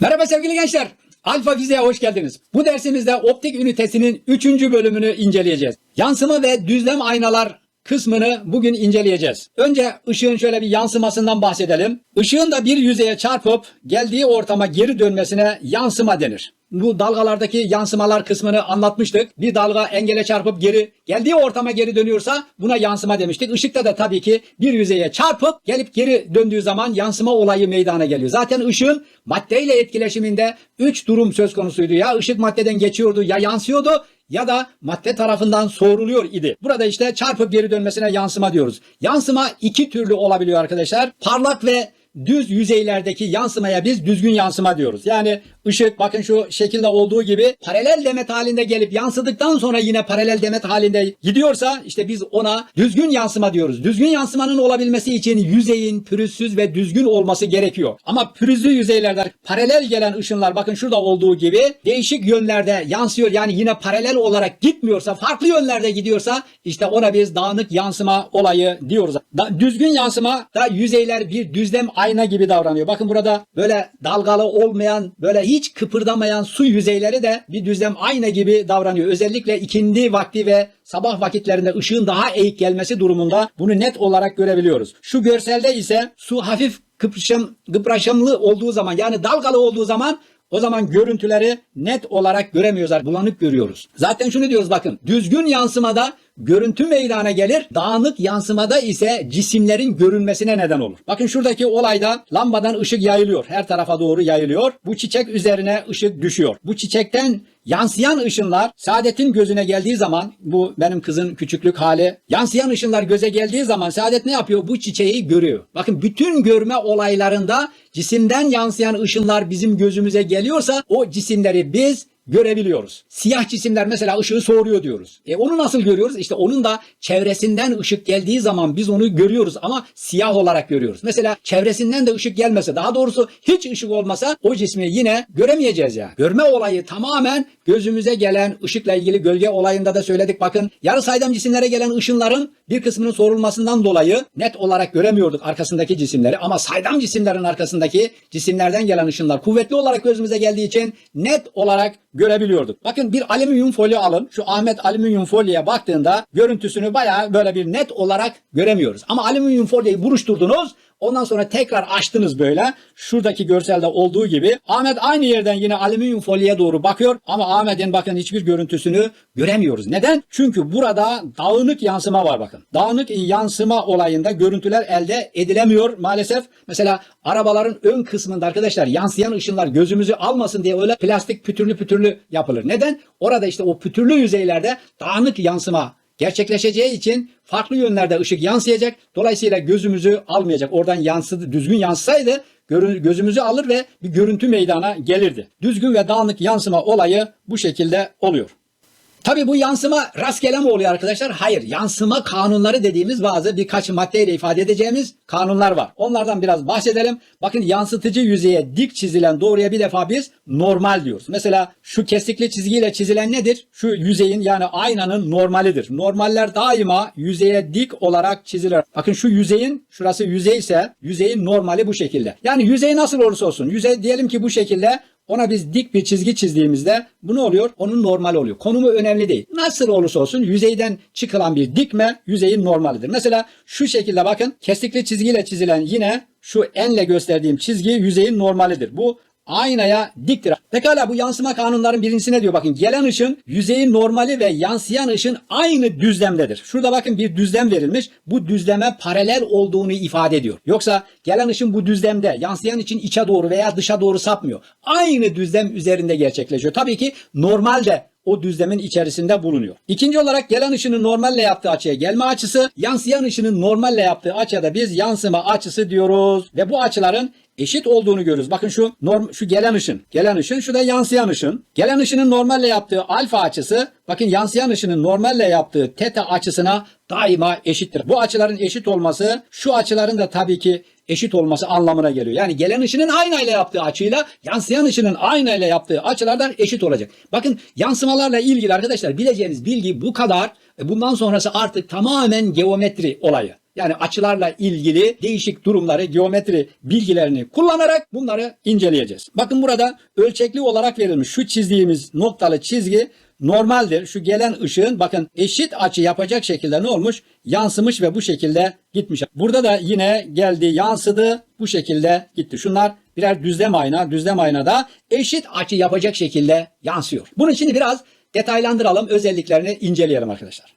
Merhaba sevgili gençler. Alfa Fiziğe hoş geldiniz. Bu dersimizde optik ünitesinin 3. bölümünü inceleyeceğiz. Yansıma ve düzlem aynalar kısmını bugün inceleyeceğiz. Önce ışığın şöyle bir yansımasından bahsedelim. Işığın da bir yüzeye çarpıp geldiği ortama geri dönmesine yansıma denir. Bu dalgalardaki yansımalar kısmını anlatmıştık. Bir dalga engele çarpıp geri geldiği ortama geri dönüyorsa buna yansıma demiştik. Işıkta da tabii ki bir yüzeye çarpıp gelip geri döndüğü zaman yansıma olayı meydana geliyor. Zaten ışığın maddeyle etkileşiminde 3 durum söz konusuydu. Ya ışık maddeden geçiyordu ya yansıyordu ya da madde tarafından soğuruluyor idi. Burada işte çarpıp geri dönmesine yansıma diyoruz. Yansıma iki türlü olabiliyor arkadaşlar. Parlak ve düz yüzeylerdeki yansımaya biz düzgün yansıma diyoruz. Yani ışık bakın şu şekilde olduğu gibi paralel demet halinde gelip yansıdıktan sonra yine paralel demet halinde gidiyorsa işte biz ona düzgün yansıma diyoruz. Düzgün yansımanın olabilmesi için yüzeyin pürüzsüz ve düzgün olması gerekiyor. Ama pürüzlü yüzeylerde paralel gelen ışınlar bakın şurada olduğu gibi değişik yönlerde yansıyor. Yani yine paralel olarak gitmiyorsa farklı yönlerde gidiyorsa işte ona biz dağınık yansıma olayı diyoruz. Da, düzgün yansıma da yüzeyler bir düzlem ayna gibi davranıyor. Bakın burada böyle dalgalı olmayan böyle hiç kıpırdamayan su yüzeyleri de bir düzlem ayna gibi davranıyor. Özellikle ikindi vakti ve sabah vakitlerinde ışığın daha eğik gelmesi durumunda bunu net olarak görebiliyoruz. Şu görselde ise su hafif kıpırşam, kıpraşımlı olduğu zaman yani dalgalı olduğu zaman o zaman görüntüleri net olarak göremiyoruz. Bulanık görüyoruz. Zaten şunu diyoruz bakın. Düzgün yansımada görüntü meydana gelir. Dağınık yansımada ise cisimlerin görünmesine neden olur. Bakın şuradaki olayda lambadan ışık yayılıyor. Her tarafa doğru yayılıyor. Bu çiçek üzerine ışık düşüyor. Bu çiçekten yansıyan ışınlar Saadet'in gözüne geldiği zaman bu benim kızın küçüklük hali. Yansıyan ışınlar göze geldiği zaman Saadet ne yapıyor? Bu çiçeği görüyor. Bakın bütün görme olaylarında cisimden yansıyan ışınlar bizim gözümüze geliyorsa o cisimleri biz görebiliyoruz. Siyah cisimler mesela ışığı soğuruyor diyoruz. E onu nasıl görüyoruz? İşte onun da çevresinden ışık geldiği zaman biz onu görüyoruz ama siyah olarak görüyoruz. Mesela çevresinden de ışık gelmese daha doğrusu hiç ışık olmasa o cismi yine göremeyeceğiz yani. Görme olayı tamamen gözümüze gelen ışıkla ilgili gölge olayında da söyledik bakın. Yarı saydam cisimlere gelen ışınların bir kısmının sorulmasından dolayı net olarak göremiyorduk arkasındaki cisimleri ama saydam cisimlerin arkasındaki cisimlerden gelen ışınlar kuvvetli olarak gözümüze geldiği için net olarak görebiliyorduk. Bakın bir alüminyum folyo alın. Şu Ahmet alüminyum folyoya baktığında görüntüsünü bayağı böyle bir net olarak göremiyoruz. Ama alüminyum folyoyu buruşturdunuz. Ondan sonra tekrar açtınız böyle. Şuradaki görselde olduğu gibi. Ahmet aynı yerden yine alüminyum folyoya doğru bakıyor. Ama Ahmet'in bakın hiçbir görüntüsünü göremiyoruz. Neden? Çünkü burada dağınık yansıma var bakın. Dağınık yansıma olayında görüntüler elde edilemiyor maalesef. Mesela arabaların ön kısmında arkadaşlar yansıyan ışınlar gözümüzü almasın diye öyle plastik pütürlü pütürlü yapılır. Neden? Orada işte o pütürlü yüzeylerde dağınık yansıma gerçekleşeceği için farklı yönlerde ışık yansıyacak. Dolayısıyla gözümüzü almayacak. Oradan yansıdı, düzgün yansısaydı görü- gözümüzü alır ve bir görüntü meydana gelirdi. Düzgün ve dağınık yansıma olayı bu şekilde oluyor. Tabii bu yansıma rastgele mi oluyor arkadaşlar? Hayır. Yansıma kanunları dediğimiz bazı birkaç maddeyle ifade edeceğimiz kanunlar var. Onlardan biraz bahsedelim. Bakın yansıtıcı yüzeye dik çizilen doğruya bir defa biz normal diyoruz. Mesela şu kesikli çizgiyle çizilen nedir? Şu yüzeyin yani aynanın normalidir. Normaller daima yüzeye dik olarak çizilir. Bakın şu yüzeyin şurası yüzey ise yüzeyin normali bu şekilde. Yani yüzey nasıl olursa olsun yüzey diyelim ki bu şekilde ona biz dik bir çizgi çizdiğimizde bu ne oluyor? Onun normal oluyor. Konumu önemli değil. Nasıl olursa olsun yüzeyden çıkılan bir dikme yüzeyin normalidir. Mesela şu şekilde bakın kesikli çizgiyle çizilen yine şu enle gösterdiğim çizgi yüzeyin normalidir. Bu aynaya diktir. Pekala bu yansıma kanunların birincisi ne diyor? Bakın gelen ışın yüzeyin normali ve yansıyan ışın aynı düzlemdedir. Şurada bakın bir düzlem verilmiş. Bu düzleme paralel olduğunu ifade ediyor. Yoksa gelen ışın bu düzlemde yansıyan için içe doğru veya dışa doğru sapmıyor. Aynı düzlem üzerinde gerçekleşiyor. Tabii ki normalde o düzlemin içerisinde bulunuyor. İkinci olarak gelen ışının normalle yaptığı açıya gelme açısı, yansıyan ışının normalle yaptığı açıya da biz yansıma açısı diyoruz. Ve bu açıların eşit olduğunu görürüz. Bakın şu norm, şu gelen ışın, gelen ışın, şu da yansıyan ışın. Gelen ışının normalle yaptığı alfa açısı, bakın yansıyan ışının normalle yaptığı teta açısına daima eşittir. Bu açıların eşit olması, şu açıların da tabii ki eşit olması anlamına geliyor. Yani gelen ışının aynayla yaptığı açıyla yansıyan ışının aynayla yaptığı açılardan eşit olacak. Bakın yansımalarla ilgili arkadaşlar bileceğiniz bilgi bu kadar. E Bundan sonrası artık tamamen geometri olayı. Yani açılarla ilgili değişik durumları, geometri bilgilerini kullanarak bunları inceleyeceğiz. Bakın burada ölçekli olarak verilmiş şu çizdiğimiz noktalı çizgi normaldir. Şu gelen ışığın bakın eşit açı yapacak şekilde ne olmuş? Yansımış ve bu şekilde gitmiş. Burada da yine geldi, yansıdı, bu şekilde gitti. Şunlar birer düzlem ayna. Düzlem aynada eşit açı yapacak şekilde yansıyor. Bunun için biraz detaylandıralım, özelliklerini inceleyelim arkadaşlar.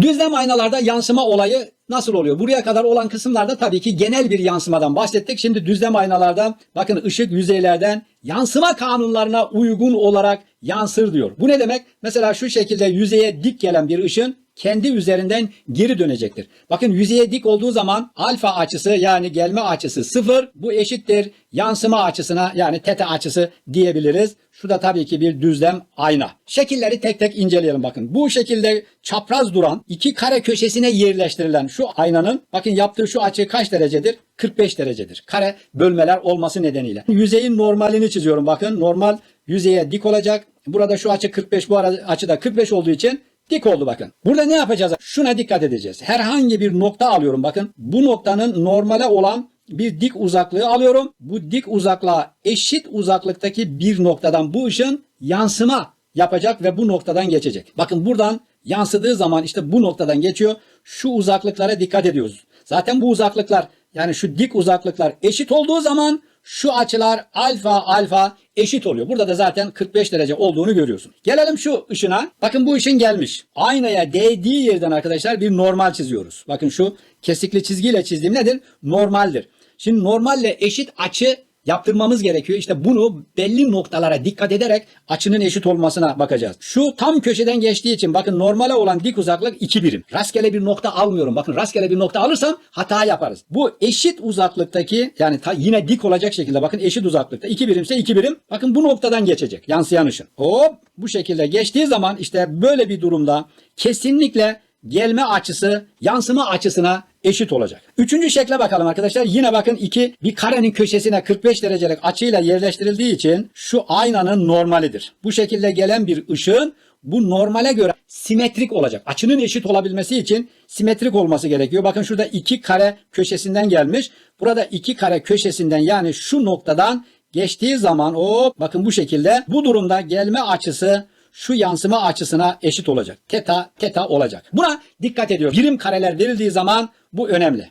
Düzlem aynalarda yansıma olayı nasıl oluyor? Buraya kadar olan kısımlarda tabii ki genel bir yansımadan bahsettik. Şimdi düzlem aynalarda bakın ışık yüzeylerden yansıma kanunlarına uygun olarak yansır diyor. Bu ne demek? Mesela şu şekilde yüzeye dik gelen bir ışın kendi üzerinden geri dönecektir. Bakın yüzeye dik olduğu zaman alfa açısı yani gelme açısı sıfır. Bu eşittir yansıma açısına yani teta açısı diyebiliriz. Şu da tabii ki bir düzlem ayna. Şekilleri tek tek inceleyelim bakın. Bu şekilde çapraz duran iki kare köşesine yerleştirilen şu aynanın bakın yaptığı şu açı kaç derecedir? 45 derecedir. Kare bölmeler olması nedeniyle. Yüzeyin normalini çiziyorum bakın. Normal yüzeye dik olacak. Burada şu açı 45 bu açı da 45 olduğu için Dik oldu bakın. Burada ne yapacağız? Şuna dikkat edeceğiz. Herhangi bir nokta alıyorum bakın. Bu noktanın normale olan bir dik uzaklığı alıyorum. Bu dik uzaklığa eşit uzaklıktaki bir noktadan bu ışın yansıma yapacak ve bu noktadan geçecek. Bakın buradan yansıdığı zaman işte bu noktadan geçiyor. Şu uzaklıklara dikkat ediyoruz. Zaten bu uzaklıklar yani şu dik uzaklıklar eşit olduğu zaman şu açılar alfa alfa eşit oluyor. Burada da zaten 45 derece olduğunu görüyorsun. Gelelim şu ışına. Bakın bu ışın gelmiş. Aynaya değdiği yerden arkadaşlar bir normal çiziyoruz. Bakın şu kesikli çizgiyle çizdiğim nedir? Normaldir. Şimdi normalle eşit açı yaptırmamız gerekiyor. İşte bunu belli noktalara dikkat ederek açının eşit olmasına bakacağız. Şu tam köşeden geçtiği için bakın normale olan dik uzaklık 2 birim. Rastgele bir nokta almıyorum. Bakın rastgele bir nokta alırsam hata yaparız. Bu eşit uzaklıktaki yani ta, yine dik olacak şekilde bakın eşit uzaklıkta 2 birimse 2 birim. Bakın bu noktadan geçecek yansıyan ışın. Hop bu şekilde geçtiği zaman işte böyle bir durumda kesinlikle gelme açısı yansıma açısına eşit olacak. Üçüncü şekle bakalım arkadaşlar. Yine bakın iki bir karenin köşesine 45 derecelik açıyla yerleştirildiği için şu aynanın normalidir. Bu şekilde gelen bir ışığın bu normale göre simetrik olacak. Açının eşit olabilmesi için simetrik olması gerekiyor. Bakın şurada iki kare köşesinden gelmiş. Burada iki kare köşesinden yani şu noktadan geçtiği zaman o bakın bu şekilde bu durumda gelme açısı şu yansıma açısına eşit olacak. Teta teta olacak. Buna dikkat ediyor. Birim kareler verildiği zaman bu önemli.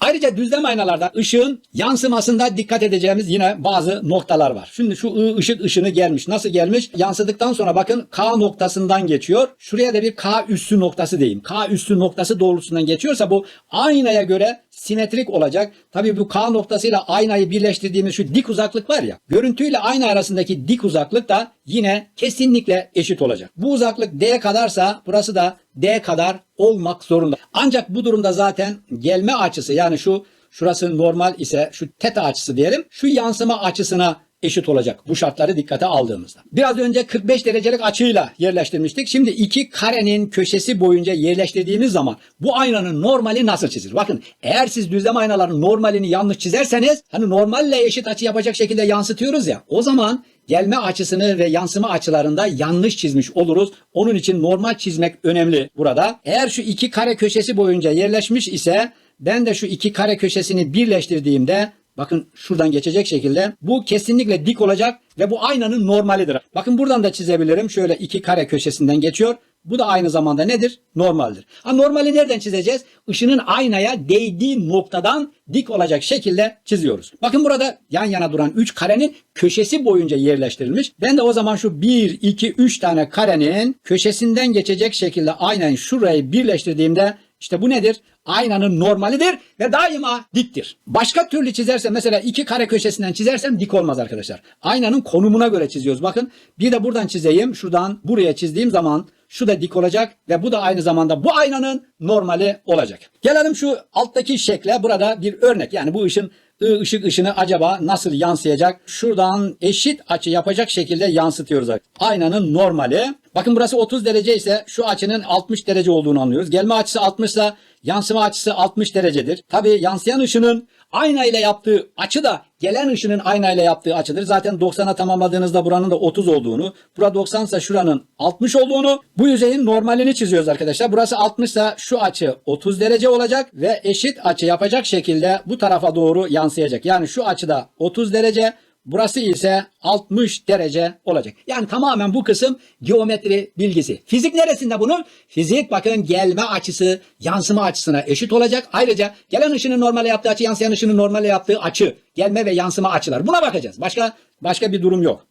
Ayrıca düzlem aynalarda ışığın yansımasında dikkat edeceğimiz yine bazı noktalar var. Şimdi şu ışık ışını gelmiş. Nasıl gelmiş? Yansıdıktan sonra bakın K noktasından geçiyor. Şuraya da bir K üssü noktası diyeyim. K üssü noktası doğrultusundan geçiyorsa bu aynaya göre simetrik olacak. Tabii bu K noktasıyla aynayı birleştirdiğimiz şu dik uzaklık var ya. Görüntüyle ayna arasındaki dik uzaklık da yine kesinlikle eşit olacak. Bu uzaklık D kadarsa burası da D kadar olmak zorunda. Ancak bu durumda zaten gelme açısı yani şu şurası normal ise şu teta açısı diyelim. Şu yansıma açısına eşit olacak bu şartları dikkate aldığımızda. Biraz önce 45 derecelik açıyla yerleştirmiştik. Şimdi iki karenin köşesi boyunca yerleştirdiğimiz zaman bu aynanın normali nasıl çizilir? Bakın eğer siz düzlem aynaların normalini yanlış çizerseniz hani normalle eşit açı yapacak şekilde yansıtıyoruz ya o zaman gelme açısını ve yansıma açılarında yanlış çizmiş oluruz. Onun için normal çizmek önemli burada. Eğer şu iki kare köşesi boyunca yerleşmiş ise ben de şu iki kare köşesini birleştirdiğimde Bakın şuradan geçecek şekilde bu kesinlikle dik olacak ve bu aynanın normalidir. Bakın buradan da çizebilirim. Şöyle iki kare köşesinden geçiyor. Bu da aynı zamanda nedir? Normaldir. Ha normali nereden çizeceğiz? Işının aynaya değdiği noktadan dik olacak şekilde çiziyoruz. Bakın burada yan yana duran 3 karenin köşesi boyunca yerleştirilmiş. Ben de o zaman şu 1, 2, 3 tane karenin köşesinden geçecek şekilde aynen şurayı birleştirdiğimde işte bu nedir? Aynanın normalidir ve daima diktir. Başka türlü çizersem mesela iki kare köşesinden çizersem dik olmaz arkadaşlar. Aynanın konumuna göre çiziyoruz. Bakın bir de buradan çizeyim. Şuradan buraya çizdiğim zaman şu da dik olacak ve bu da aynı zamanda bu aynanın normali olacak. Gelelim şu alttaki şekle. Burada bir örnek. Yani bu ı- ışık ışını acaba nasıl yansıyacak? Şuradan eşit açı yapacak şekilde yansıtıyoruz. Aynanın normali. Bakın burası 30 derece ise şu açının 60 derece olduğunu anlıyoruz. Gelme açısı 60 ise yansıma açısı 60 derecedir. Tabi yansıyan ışının ayna ile yaptığı açı da gelen ışının aynayla yaptığı açıdır. Zaten 90'a tamamladığınızda buranın da 30 olduğunu, bura 90 ise şuranın 60 olduğunu, bu yüzeyin normalini çiziyoruz arkadaşlar. Burası 60 ise şu açı 30 derece olacak ve eşit açı yapacak şekilde bu tarafa doğru yansıyacak. Yani şu açıda 30 derece, Burası ise 60 derece olacak. Yani tamamen bu kısım geometri bilgisi. Fizik neresinde bunun? Fizik bakın gelme açısı yansıma açısına eşit olacak. Ayrıca gelen ışının normale yaptığı açı yansıyan ışının normale yaptığı açı. Gelme ve yansıma açılar. Buna bakacağız. Başka başka bir durum yok.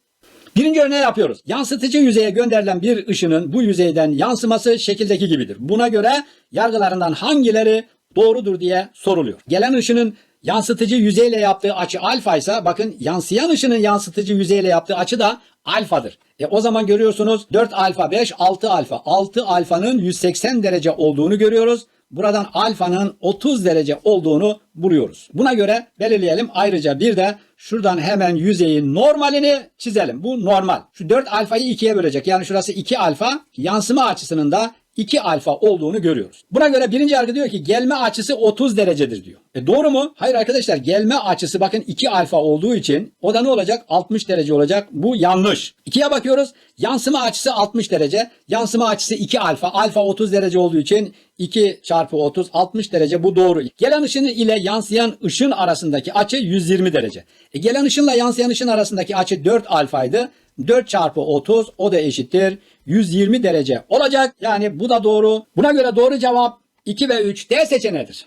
Birinci örneği yapıyoruz. Yansıtıcı yüzeye gönderilen bir ışının bu yüzeyden yansıması şekildeki gibidir. Buna göre yargılarından hangileri doğrudur diye soruluyor. Gelen ışının yansıtıcı yüzeyle yaptığı açı alfa ise bakın yansıyan ışının yansıtıcı yüzeyle yaptığı açı da alfadır. E o zaman görüyorsunuz 4 alfa 5 6 alfa. 6 alfanın 180 derece olduğunu görüyoruz. Buradan alfanın 30 derece olduğunu buluyoruz. Buna göre belirleyelim. Ayrıca bir de şuradan hemen yüzeyin normalini çizelim. Bu normal. Şu 4 alfayı 2'ye bölecek. Yani şurası 2 alfa. Yansıma açısının da 2 alfa olduğunu görüyoruz. Buna göre birinci yargı diyor ki gelme açısı 30 derecedir diyor. E doğru mu? Hayır arkadaşlar gelme açısı bakın 2 alfa olduğu için o da ne olacak? 60 derece olacak. Bu yanlış. 2'ye bakıyoruz. Yansıma açısı 60 derece. Yansıma açısı 2 alfa. Alfa 30 derece olduğu için 2 çarpı 30 60 derece bu doğru. Gelen ışın ile yansıyan ışın arasındaki açı 120 derece. E gelen ışınla yansıyan ışın arasındaki açı 4 alfaydı. 4 çarpı 30 o da eşittir 120 derece olacak. Yani bu da doğru. Buna göre doğru cevap 2 ve 3 D seçeneğidir.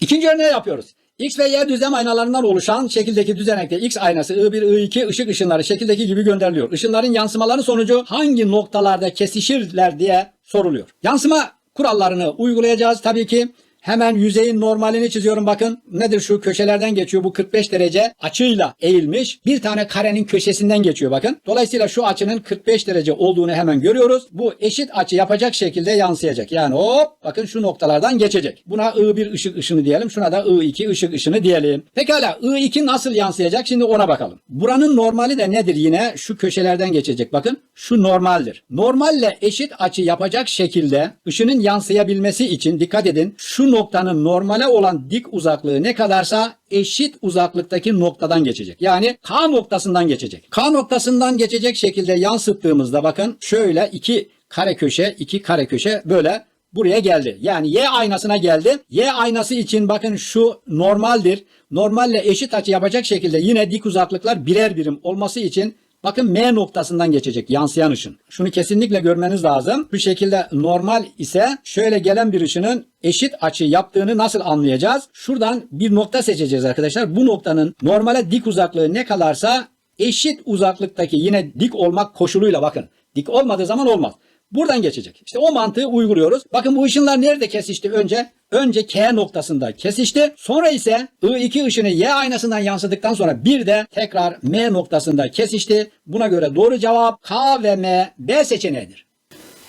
İkinci örneği yapıyoruz. X ve Y düzlem aynalarından oluşan şekildeki düzenekte X aynası I1, I2 ışık ışınları şekildeki gibi gönderiliyor. Işınların yansımaları sonucu hangi noktalarda kesişirler diye soruluyor. Yansıma kurallarını uygulayacağız tabii ki. Hemen yüzeyin normalini çiziyorum bakın. Nedir şu köşelerden geçiyor bu 45 derece açıyla eğilmiş. Bir tane karenin köşesinden geçiyor bakın. Dolayısıyla şu açının 45 derece olduğunu hemen görüyoruz. Bu eşit açı yapacak şekilde yansıyacak. Yani hop bakın şu noktalardan geçecek. Buna I1 ışık ışını diyelim. Şuna da I2 ışık ışını diyelim. Pekala I2 nasıl yansıyacak? Şimdi ona bakalım. Buranın normali de nedir yine? Şu köşelerden geçecek bakın. Şu normaldir. Normalle eşit açı yapacak şekilde ışının yansıyabilmesi için dikkat edin. Şu noktanın normale olan dik uzaklığı ne kadarsa eşit uzaklıktaki noktadan geçecek. Yani K noktasından geçecek. K noktasından geçecek şekilde yansıttığımızda bakın şöyle iki kare köşe, iki kare köşe böyle buraya geldi. Yani Y aynasına geldi. Y aynası için bakın şu normaldir. Normalle eşit açı yapacak şekilde yine dik uzaklıklar birer birim olması için Bakın M noktasından geçecek yansıyan ışın. Şunu kesinlikle görmeniz lazım. Bu şekilde normal ise şöyle gelen bir ışının eşit açı yaptığını nasıl anlayacağız? Şuradan bir nokta seçeceğiz arkadaşlar. Bu noktanın normale dik uzaklığı ne kadarsa eşit uzaklıktaki yine dik olmak koşuluyla bakın. Dik olmadığı zaman olmaz. Buradan geçecek. İşte o mantığı uyguluyoruz. Bakın bu ışınlar nerede kesişti önce? Önce K noktasında kesişti. Sonra ise I2 ışını Y aynasından yansıdıktan sonra bir de tekrar M noktasında kesişti. Buna göre doğru cevap K ve M B seçeneğidir.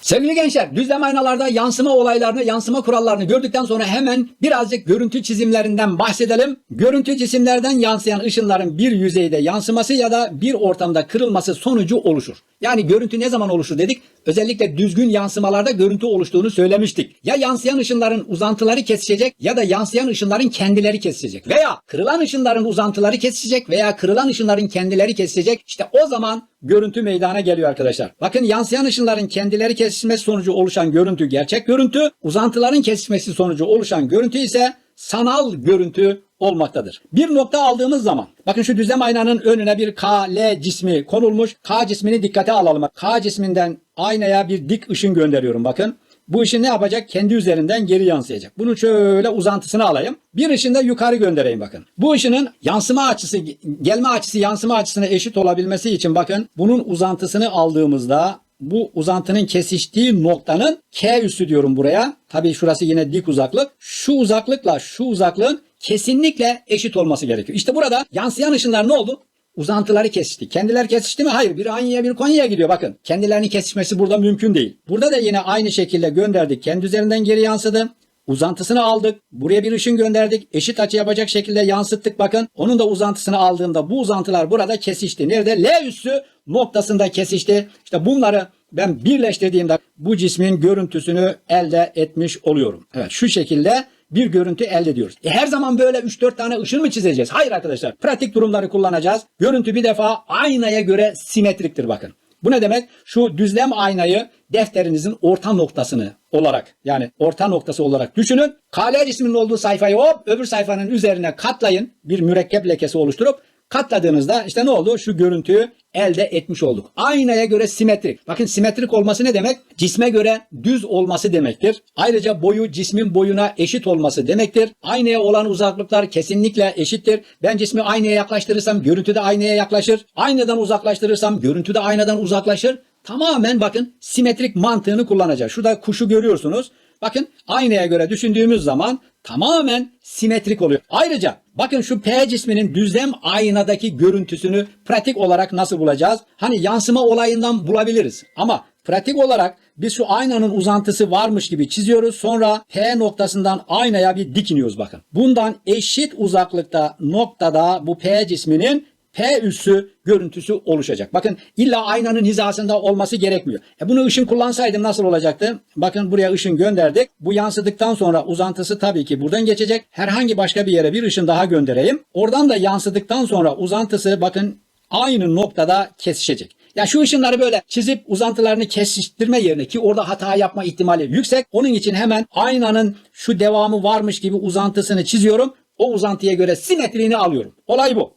Sevgili gençler, düzlem aynalarda yansıma olaylarını, yansıma kurallarını gördükten sonra hemen birazcık görüntü çizimlerinden bahsedelim. Görüntü cisimlerden yansıyan ışınların bir yüzeyde yansıması ya da bir ortamda kırılması sonucu oluşur. Yani görüntü ne zaman oluşur dedik? Özellikle düzgün yansımalarda görüntü oluştuğunu söylemiştik. Ya yansıyan ışınların uzantıları kesişecek ya da yansıyan ışınların kendileri kesişecek. Veya kırılan ışınların uzantıları kesişecek veya kırılan ışınların kendileri kesişecek. İşte o zaman görüntü meydana geliyor arkadaşlar. Bakın yansıyan ışınların kendileri kesişmesi sonucu oluşan görüntü gerçek görüntü, uzantıların kesişmesi sonucu oluşan görüntü ise sanal görüntü olmaktadır. Bir nokta aldığımız zaman bakın şu düzlem aynanın önüne bir K, L cismi konulmuş. K cismini dikkate alalım. K cisminden aynaya bir dik ışın gönderiyorum bakın. Bu ışın ne yapacak? Kendi üzerinden geri yansıyacak. Bunu şöyle uzantısını alayım. Bir ışını da yukarı göndereyim bakın. Bu ışının yansıma açısı, gelme açısı yansıma açısına eşit olabilmesi için bakın bunun uzantısını aldığımızda bu uzantının kesiştiği noktanın K üssü diyorum buraya. Tabii şurası yine dik uzaklık. Şu uzaklıkla şu uzaklığın kesinlikle eşit olması gerekiyor. İşte burada yansıyan ışınlar ne oldu? Uzantıları kesişti. Kendiler kesişti mi? Hayır. Bir Anya'ya bir Konya'ya gidiyor bakın. Kendilerinin kesişmesi burada mümkün değil. Burada da yine aynı şekilde gönderdik. Kendi üzerinden geri yansıdı. Uzantısını aldık. Buraya bir ışın gönderdik. Eşit açı yapacak şekilde yansıttık bakın. Onun da uzantısını aldığımda bu uzantılar burada kesişti. Nerede? L üssü noktasında kesişti. İşte bunları ben birleştirdiğimde bu cismin görüntüsünü elde etmiş oluyorum. Evet şu şekilde bir görüntü elde ediyoruz. E her zaman böyle 3-4 tane ışın mı çizeceğiz? Hayır arkadaşlar. Pratik durumları kullanacağız. Görüntü bir defa aynaya göre simetriktir bakın. Bu ne demek? Şu düzlem aynayı defterinizin orta noktasını olarak yani orta noktası olarak düşünün. KL cisminin olduğu sayfayı hop öbür sayfanın üzerine katlayın. Bir mürekkep lekesi oluşturup katladığınızda işte ne oldu? Şu görüntüyü elde etmiş olduk. Aynaya göre simetrik. Bakın simetrik olması ne demek? Cisme göre düz olması demektir. Ayrıca boyu cismin boyuna eşit olması demektir. Aynaya olan uzaklıklar kesinlikle eşittir. Ben cismi aynaya yaklaştırırsam görüntü de aynaya yaklaşır. Aynadan uzaklaştırırsam görüntü de aynadan uzaklaşır. Tamamen bakın simetrik mantığını kullanacağız. Şurada kuşu görüyorsunuz. Bakın aynaya göre düşündüğümüz zaman tamamen simetrik oluyor. Ayrıca bakın şu P cisminin düzlem aynadaki görüntüsünü pratik olarak nasıl bulacağız? Hani yansıma olayından bulabiliriz. Ama pratik olarak biz şu aynanın uzantısı varmış gibi çiziyoruz. Sonra P noktasından aynaya bir dik iniyoruz bakın. Bundan eşit uzaklıkta noktada bu P cisminin P üssü görüntüsü oluşacak. Bakın illa aynanın hizasında olması gerekmiyor. E bunu ışın kullansaydım nasıl olacaktı? Bakın buraya ışın gönderdik. Bu yansıdıktan sonra uzantısı tabii ki buradan geçecek. Herhangi başka bir yere bir ışın daha göndereyim. Oradan da yansıdıktan sonra uzantısı bakın aynı noktada kesişecek. Ya şu ışınları böyle çizip uzantılarını kesiştirme yerine ki orada hata yapma ihtimali yüksek. Onun için hemen aynanın şu devamı varmış gibi uzantısını çiziyorum. O uzantıya göre simetriğini alıyorum. Olay bu.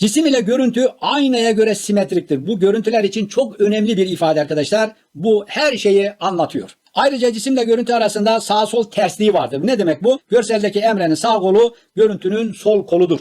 Cisim ile görüntü aynaya göre simetriktir. Bu görüntüler için çok önemli bir ifade arkadaşlar. Bu her şeyi anlatıyor. Ayrıca cisimle görüntü arasında sağ sol tersliği vardır. Ne demek bu? Görseldeki Emre'nin sağ kolu görüntünün sol koludur.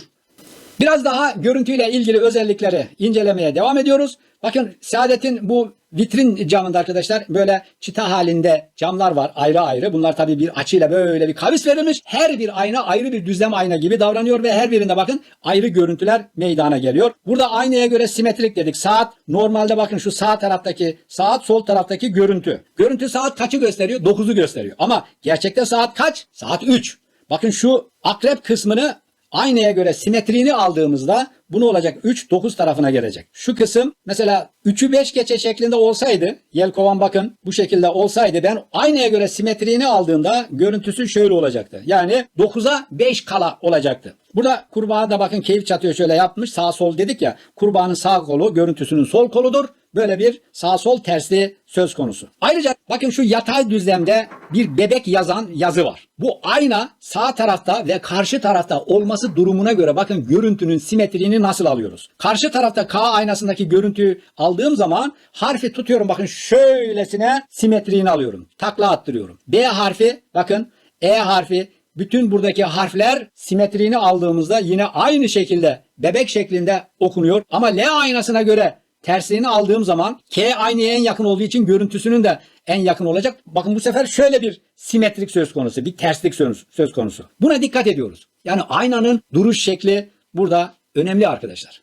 Biraz daha görüntüyle ilgili özellikleri incelemeye devam ediyoruz. Bakın Saadet'in bu vitrin camında arkadaşlar böyle çıta halinde camlar var ayrı ayrı. Bunlar tabii bir açıyla böyle bir kavis verilmiş. Her bir ayna ayrı bir düzlem ayna gibi davranıyor ve her birinde bakın ayrı görüntüler meydana geliyor. Burada aynaya göre simetrik dedik. Saat normalde bakın şu sağ taraftaki saat sol taraftaki görüntü. Görüntü saat kaçı gösteriyor? 9'u gösteriyor. Ama gerçekte saat kaç? Saat 3. Bakın şu akrep kısmını aynaya göre simetriğini aldığımızda bu ne olacak? 3 9 tarafına gelecek. Şu kısım mesela 3'ü 5 geçe şeklinde olsaydı yelkovan bakın bu şekilde olsaydı ben aynaya göre simetriğini aldığımda görüntüsü şöyle olacaktı. Yani 9'a 5 kala olacaktı. Burada kurbağa da bakın keyif çatıyor şöyle yapmış. Sağ sol dedik ya. Kurbağanın sağ kolu görüntüsünün sol koludur. Böyle bir sağ sol tersliği söz konusu. Ayrıca bakın şu yatay düzlemde bir bebek yazan yazı var. Bu ayna sağ tarafta ve karşı tarafta olması durumuna göre bakın görüntünün simetriğini nasıl alıyoruz? Karşı tarafta K aynasındaki görüntüyü aldığım zaman harfi tutuyorum bakın şöylesine simetriğini alıyorum. Takla attırıyorum. B harfi bakın E harfi bütün buradaki harfler simetriğini aldığımızda yine aynı şekilde bebek şeklinde okunuyor. Ama L aynasına göre tersliğini aldığım zaman K aynaya en yakın olduğu için görüntüsünün de en yakın olacak. Bakın bu sefer şöyle bir simetrik söz konusu, bir terslik söz, söz konusu. Buna dikkat ediyoruz. Yani aynanın duruş şekli burada önemli arkadaşlar.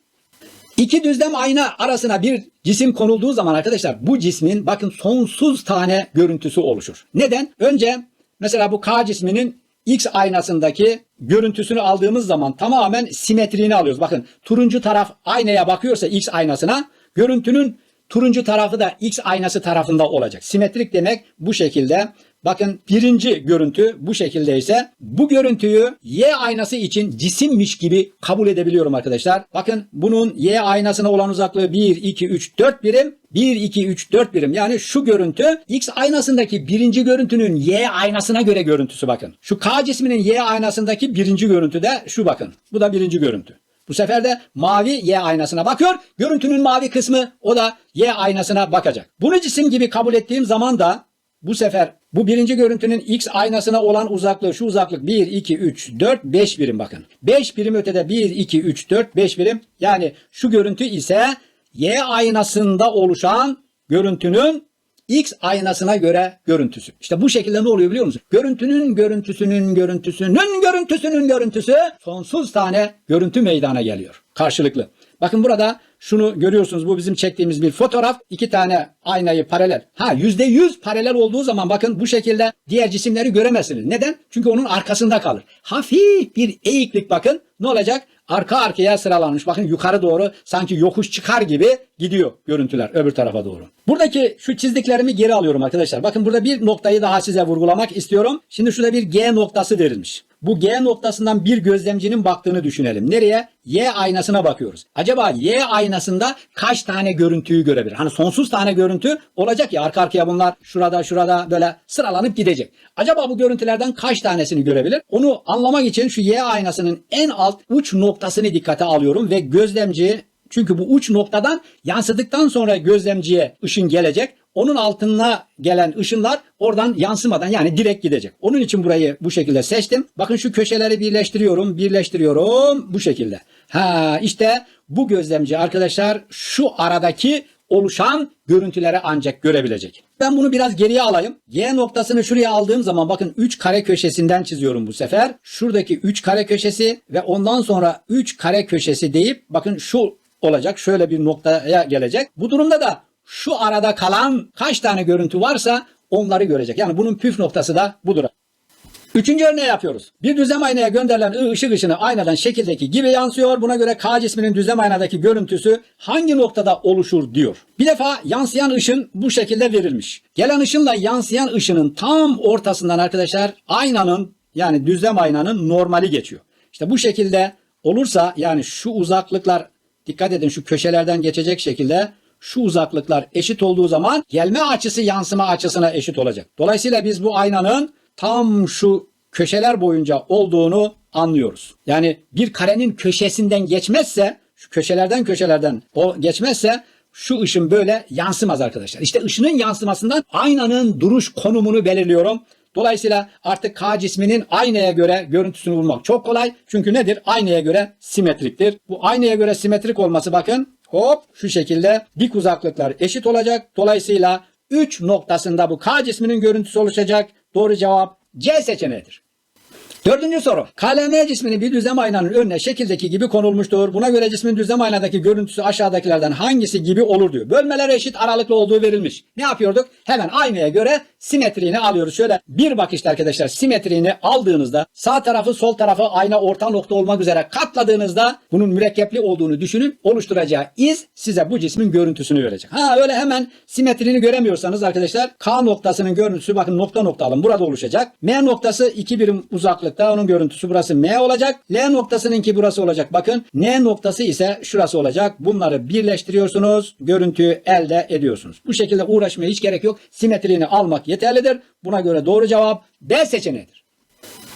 İki düzlem ayna arasına bir cisim konulduğu zaman arkadaşlar bu cismin bakın sonsuz tane görüntüsü oluşur. Neden? Önce mesela bu K cisminin X aynasındaki görüntüsünü aldığımız zaman tamamen simetriğini alıyoruz. Bakın turuncu taraf aynaya bakıyorsa X aynasına görüntünün turuncu tarafı da X aynası tarafında olacak. Simetrik demek bu şekilde. Bakın birinci görüntü bu şekilde ise bu görüntüyü Y aynası için cisimmiş gibi kabul edebiliyorum arkadaşlar. Bakın bunun Y aynasına olan uzaklığı 1, 2, 3, 4 birim. 1, 2, 3, 4 birim. Yani şu görüntü X aynasındaki birinci görüntünün Y aynasına göre görüntüsü bakın. Şu K cisminin Y aynasındaki birinci görüntü de şu bakın. Bu da birinci görüntü. Bu sefer de mavi Y aynasına bakıyor. Görüntünün mavi kısmı o da Y aynasına bakacak. Bunu cisim gibi kabul ettiğim zaman da bu sefer bu birinci görüntünün X aynasına olan uzaklığı şu uzaklık 1, 2, 3, 4, 5 birim bakın. 5 birim ötede 1, 2, 3, 4, 5 birim. Yani şu görüntü ise Y aynasında oluşan görüntünün X aynasına göre görüntüsü. İşte bu şekilde ne oluyor biliyor musun? Görüntünün görüntüsünün görüntüsünün görüntüsünün görüntüsü sonsuz tane görüntü meydana geliyor. Karşılıklı. Bakın burada şunu görüyorsunuz bu bizim çektiğimiz bir fotoğraf. İki tane aynayı paralel. Ha yüzde yüz paralel olduğu zaman bakın bu şekilde diğer cisimleri göremezsiniz. Neden? Çünkü onun arkasında kalır. Hafif bir eğiklik bakın ne olacak? Arka arkaya sıralanmış. Bakın yukarı doğru sanki yokuş çıkar gibi gidiyor görüntüler öbür tarafa doğru. Buradaki şu çizdiklerimi geri alıyorum arkadaşlar. Bakın burada bir noktayı daha size vurgulamak istiyorum. Şimdi şurada bir G noktası verilmiş. Bu G noktasından bir gözlemcinin baktığını düşünelim. Nereye? Y aynasına bakıyoruz. Acaba Y aynasında kaç tane görüntüyü görebilir? Hani sonsuz tane görüntü olacak ya arka arkaya bunlar şurada şurada böyle sıralanıp gidecek. Acaba bu görüntülerden kaç tanesini görebilir? Onu anlamak için şu Y aynasının en alt uç noktasını dikkate alıyorum ve gözlemci çünkü bu uç noktadan yansıdıktan sonra gözlemciye ışın gelecek. Onun altına gelen ışınlar oradan yansımadan yani direkt gidecek. Onun için burayı bu şekilde seçtim. Bakın şu köşeleri birleştiriyorum, birleştiriyorum bu şekilde. Ha işte bu gözlemci arkadaşlar şu aradaki oluşan görüntüleri ancak görebilecek. Ben bunu biraz geriye alayım. Y noktasını şuraya aldığım zaman bakın 3 kare köşesinden çiziyorum bu sefer. Şuradaki 3 kare köşesi ve ondan sonra 3 kare köşesi deyip bakın şu olacak. Şöyle bir noktaya gelecek. Bu durumda da şu arada kalan kaç tane görüntü varsa onları görecek. Yani bunun püf noktası da budur. Üçüncü örneği yapıyoruz. Bir düzlem aynaya gönderilen ışık ışını aynadan şekildeki gibi yansıyor. Buna göre K cisminin düzlem aynadaki görüntüsü hangi noktada oluşur diyor. Bir defa yansıyan ışın bu şekilde verilmiş. Gelen ışınla yansıyan ışının tam ortasından arkadaşlar aynanın yani düzlem aynanın normali geçiyor. İşte bu şekilde olursa yani şu uzaklıklar dikkat edin şu köşelerden geçecek şekilde şu uzaklıklar eşit olduğu zaman gelme açısı yansıma açısına eşit olacak. Dolayısıyla biz bu aynanın tam şu köşeler boyunca olduğunu anlıyoruz. Yani bir karenin köşesinden geçmezse, şu köşelerden köşelerden o geçmezse şu ışın böyle yansımaz arkadaşlar. İşte ışının yansımasından aynanın duruş konumunu belirliyorum. Dolayısıyla artık K cisminin aynaya göre görüntüsünü bulmak çok kolay. Çünkü nedir? Aynaya göre simetriktir. Bu aynaya göre simetrik olması bakın hop şu şekilde dik uzaklıklar eşit olacak. Dolayısıyla 3 noktasında bu K cisminin görüntüsü oluşacak. Doğru cevap C seçeneğidir. Dördüncü soru. KLM cisminin bir düzlem aynanın önüne şekildeki gibi konulmuştur. Buna göre cismin düzlem aynadaki görüntüsü aşağıdakilerden hangisi gibi olur diyor. Bölmeler eşit aralıklı olduğu verilmiş. Ne yapıyorduk? Hemen aynaya göre simetriğini alıyoruz. Şöyle bir bakışta arkadaşlar simetriğini aldığınızda sağ tarafı sol tarafı ayna orta nokta olmak üzere katladığınızda bunun mürekkepli olduğunu düşünün. Oluşturacağı iz size bu cismin görüntüsünü verecek. Ha öyle hemen simetriğini göremiyorsanız arkadaşlar K noktasının görüntüsü bakın nokta nokta alın. Burada oluşacak. M noktası 2 birim uzaklıkta onun görüntüsü burası M olacak. L noktasınınki burası olacak. Bakın N noktası ise şurası olacak. Bunları birleştiriyorsunuz. Görüntüyü elde ediyorsunuz. Bu şekilde uğraşmaya hiç gerek yok. Simetriğini almak yeterlidir. Buna göre doğru cevap B seçeneğidir.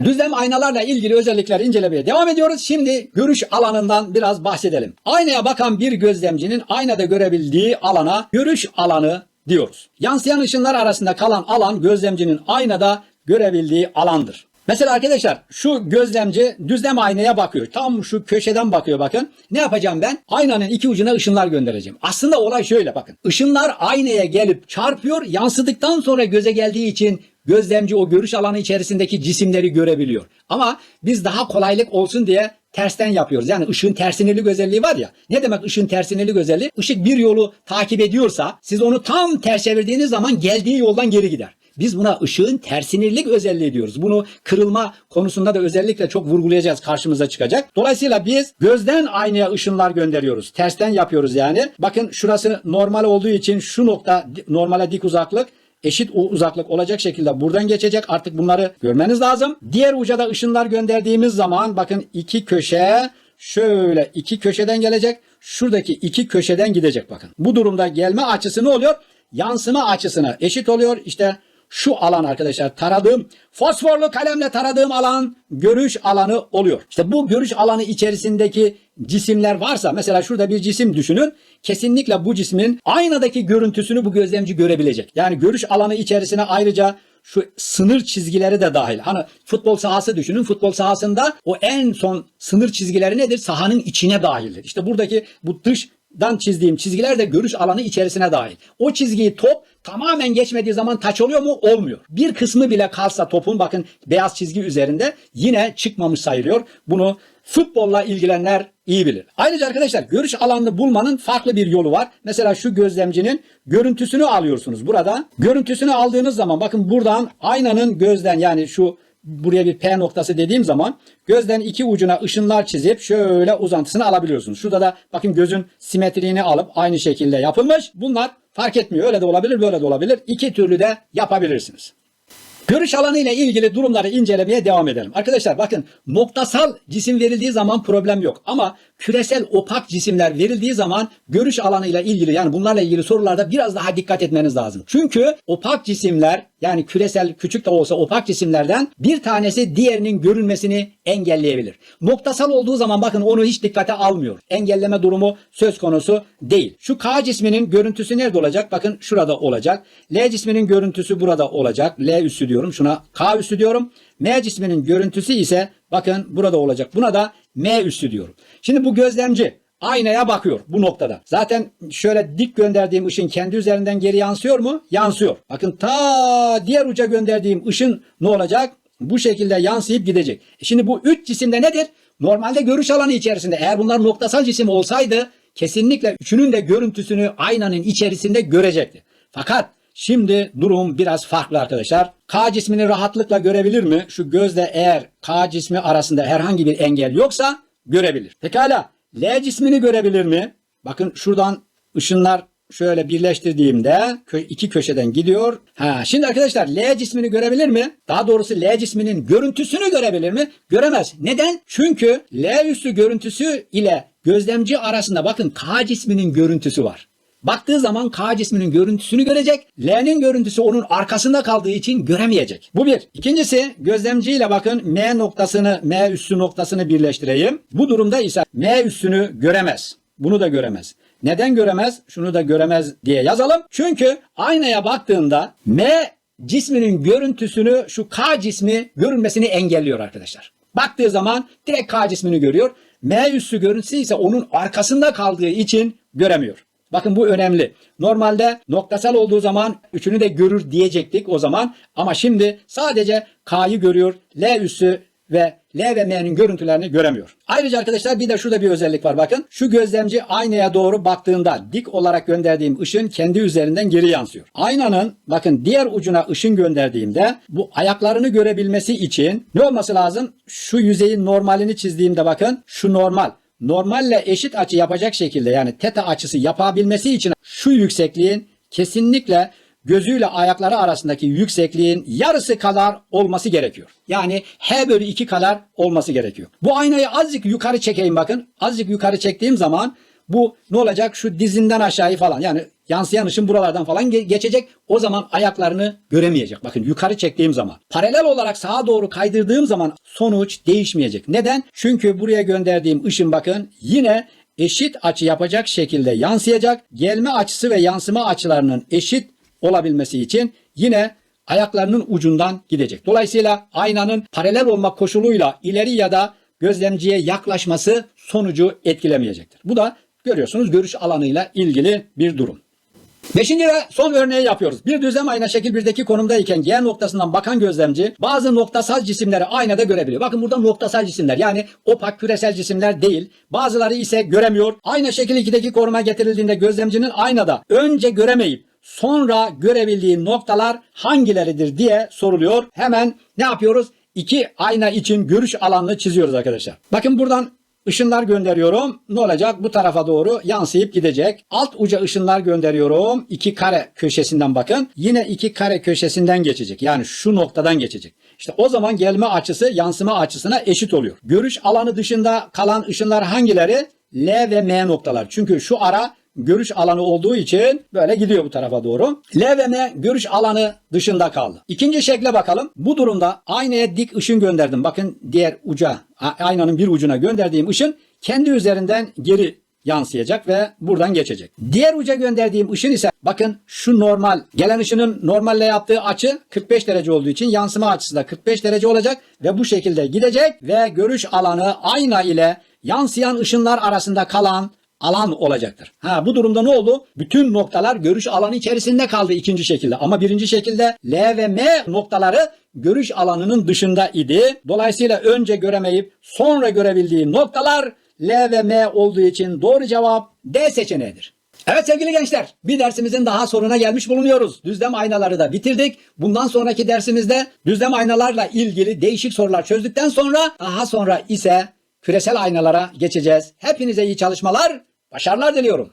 Düzlem aynalarla ilgili özellikleri incelemeye devam ediyoruz. Şimdi görüş alanından biraz bahsedelim. Aynaya bakan bir gözlemcinin aynada görebildiği alana görüş alanı diyoruz. Yansıyan ışınlar arasında kalan alan gözlemcinin aynada görebildiği alandır. Mesela arkadaşlar şu gözlemci düzlem aynaya bakıyor. Tam şu köşeden bakıyor bakın. Ne yapacağım ben? Aynanın iki ucuna ışınlar göndereceğim. Aslında olay şöyle bakın. Işınlar aynaya gelip çarpıyor. Yansıdıktan sonra göze geldiği için gözlemci o görüş alanı içerisindeki cisimleri görebiliyor. Ama biz daha kolaylık olsun diye tersten yapıyoruz. Yani ışığın tersinirlik özelliği var ya. Ne demek ışığın tersinirlik özelliği? Işık bir yolu takip ediyorsa siz onu tam ters çevirdiğiniz zaman geldiği yoldan geri gider. Biz buna ışığın tersinirlik özelliği diyoruz. Bunu kırılma konusunda da özellikle çok vurgulayacağız karşımıza çıkacak. Dolayısıyla biz gözden aynaya ışınlar gönderiyoruz. Tersten yapıyoruz yani. Bakın şurası normal olduğu için şu nokta normale dik uzaklık eşit uzaklık olacak şekilde buradan geçecek. Artık bunları görmeniz lazım. Diğer uca da ışınlar gönderdiğimiz zaman bakın iki köşe şöyle iki köşeden gelecek. Şuradaki iki köşeden gidecek bakın. Bu durumda gelme açısı ne oluyor? Yansıma açısına eşit oluyor. İşte şu alan arkadaşlar taradığım fosforlu kalemle taradığım alan görüş alanı oluyor. İşte bu görüş alanı içerisindeki cisimler varsa mesela şurada bir cisim düşünün. Kesinlikle bu cismin aynadaki görüntüsünü bu gözlemci görebilecek. Yani görüş alanı içerisine ayrıca şu sınır çizgileri de dahil. Hani futbol sahası düşünün. Futbol sahasında o en son sınır çizgileri nedir? Sahanın içine dahildir. İşte buradaki bu dış dan çizdiğim çizgiler de görüş alanı içerisine dahil. O çizgiyi top tamamen geçmediği zaman taç oluyor mu? Olmuyor. Bir kısmı bile kalsa topun bakın beyaz çizgi üzerinde yine çıkmamış sayılıyor. Bunu futbolla ilgilenenler iyi bilir. Ayrıca arkadaşlar görüş alanını bulmanın farklı bir yolu var. Mesela şu gözlemcinin görüntüsünü alıyorsunuz burada. Görüntüsünü aldığınız zaman bakın buradan aynanın gözden yani şu buraya bir P noktası dediğim zaman gözden iki ucuna ışınlar çizip şöyle uzantısını alabiliyorsunuz. Şurada da bakın gözün simetriğini alıp aynı şekilde yapılmış. Bunlar fark etmiyor. Öyle de olabilir, böyle de olabilir. İki türlü de yapabilirsiniz. Görüş alanı ile ilgili durumları incelemeye devam edelim. Arkadaşlar bakın noktasal cisim verildiği zaman problem yok. Ama küresel opak cisimler verildiği zaman görüş alanı ile ilgili yani bunlarla ilgili sorularda biraz daha dikkat etmeniz lazım. Çünkü opak cisimler yani küresel küçük de olsa opak cisimlerden bir tanesi diğerinin görünmesini engelleyebilir. Noktasal olduğu zaman bakın onu hiç dikkate almıyor. Engelleme durumu söz konusu değil. Şu K cisminin görüntüsü nerede olacak? Bakın şurada olacak. L cisminin görüntüsü burada olacak. L üssü diyorum. Şuna K üssü diyorum. M cisminin görüntüsü ise bakın burada olacak. Buna da M üssü diyorum. Şimdi bu gözlemci aynaya bakıyor bu noktada. Zaten şöyle dik gönderdiğim ışın kendi üzerinden geri yansıyor mu? Yansıyor. Bakın ta diğer uca gönderdiğim ışın ne olacak? Bu şekilde yansıyıp gidecek. E Şimdi bu üç cisimde nedir? Normalde görüş alanı içerisinde eğer bunlar noktasal cisim olsaydı kesinlikle üçünün de görüntüsünü aynanın içerisinde görecekti. Fakat Şimdi durum biraz farklı arkadaşlar. K cismini rahatlıkla görebilir mi? Şu gözle eğer K cismi arasında herhangi bir engel yoksa görebilir. Pekala L cismini görebilir mi? Bakın şuradan ışınlar şöyle birleştirdiğimde iki köşeden gidiyor. Ha, şimdi arkadaşlar L cismini görebilir mi? Daha doğrusu L cisminin görüntüsünü görebilir mi? Göremez. Neden? Çünkü L üstü görüntüsü ile gözlemci arasında bakın K cisminin görüntüsü var. Baktığı zaman K cisminin görüntüsünü görecek. L'nin görüntüsü onun arkasında kaldığı için göremeyecek. Bu bir. İkincisi gözlemciyle bakın M noktasını M üssü noktasını birleştireyim. Bu durumda ise M üssünü göremez. Bunu da göremez. Neden göremez? Şunu da göremez diye yazalım. Çünkü aynaya baktığında M cisminin görüntüsünü şu K cismi görünmesini engelliyor arkadaşlar. Baktığı zaman direkt K cismini görüyor. M üssü görüntüsü ise onun arkasında kaldığı için göremiyor. Bakın bu önemli. Normalde noktasal olduğu zaman üçünü de görür diyecektik o zaman. Ama şimdi sadece K'yı görüyor. L üssü ve L ve M'nin görüntülerini göremiyor. Ayrıca arkadaşlar bir de şurada bir özellik var bakın. Şu gözlemci aynaya doğru baktığında dik olarak gönderdiğim ışın kendi üzerinden geri yansıyor. Aynanın bakın diğer ucuna ışın gönderdiğimde bu ayaklarını görebilmesi için ne olması lazım? Şu yüzeyin normalini çizdiğimde bakın şu normal normalle eşit açı yapacak şekilde yani teta açısı yapabilmesi için şu yüksekliğin kesinlikle gözüyle ayakları arasındaki yüksekliğin yarısı kadar olması gerekiyor. Yani H bölü 2 kadar olması gerekiyor. Bu aynayı azıcık yukarı çekeyim bakın. Azıcık yukarı çektiğim zaman bu ne olacak? Şu dizinden aşağıya falan yani yansıyan ışın buralardan falan ge- geçecek. O zaman ayaklarını göremeyecek. Bakın yukarı çektiğim zaman. Paralel olarak sağa doğru kaydırdığım zaman sonuç değişmeyecek. Neden? Çünkü buraya gönderdiğim ışın bakın yine eşit açı yapacak şekilde yansıyacak. Gelme açısı ve yansıma açılarının eşit olabilmesi için yine ayaklarının ucundan gidecek. Dolayısıyla aynanın paralel olmak koşuluyla ileri ya da gözlemciye yaklaşması sonucu etkilemeyecektir. Bu da görüyorsunuz görüş alanıyla ilgili bir durum. Beşinci ve son örneği yapıyoruz. Bir düzlem ayna şekil 1'deki konumdayken G noktasından bakan gözlemci bazı noktasal cisimleri aynada görebiliyor. Bakın burada noktasal cisimler yani opak küresel cisimler değil. Bazıları ise göremiyor. Ayna şekil 2'deki konuma getirildiğinde gözlemcinin aynada önce göremeyip sonra görebildiği noktalar hangileridir diye soruluyor. Hemen ne yapıyoruz? İki ayna için görüş alanını çiziyoruz arkadaşlar. Bakın buradan ışınlar gönderiyorum. Ne olacak? Bu tarafa doğru yansıyıp gidecek. Alt uca ışınlar gönderiyorum. İki kare köşesinden bakın. Yine iki kare köşesinden geçecek. Yani şu noktadan geçecek. İşte o zaman gelme açısı yansıma açısına eşit oluyor. Görüş alanı dışında kalan ışınlar hangileri? L ve M noktalar. Çünkü şu ara görüş alanı olduğu için böyle gidiyor bu tarafa doğru. L ve M görüş alanı dışında kaldı. İkinci şekle bakalım. Bu durumda aynaya dik ışın gönderdim. Bakın diğer uca, aynanın bir ucuna gönderdiğim ışın kendi üzerinden geri yansıyacak ve buradan geçecek. Diğer uca gönderdiğim ışın ise bakın şu normal gelen ışının normalle yaptığı açı 45 derece olduğu için yansıma açısı da 45 derece olacak ve bu şekilde gidecek ve görüş alanı ayna ile yansıyan ışınlar arasında kalan alan olacaktır. Ha bu durumda ne oldu? Bütün noktalar görüş alanı içerisinde kaldı ikinci şekilde. Ama birinci şekilde L ve M noktaları görüş alanının dışında idi. Dolayısıyla önce göremeyip sonra görebildiği noktalar L ve M olduğu için doğru cevap D seçeneğidir. Evet sevgili gençler bir dersimizin daha sonuna gelmiş bulunuyoruz. Düzlem aynaları da bitirdik. Bundan sonraki dersimizde düzlem aynalarla ilgili değişik sorular çözdükten sonra daha sonra ise küresel aynalara geçeceğiz. Hepinize iyi çalışmalar, başarılar diliyorum.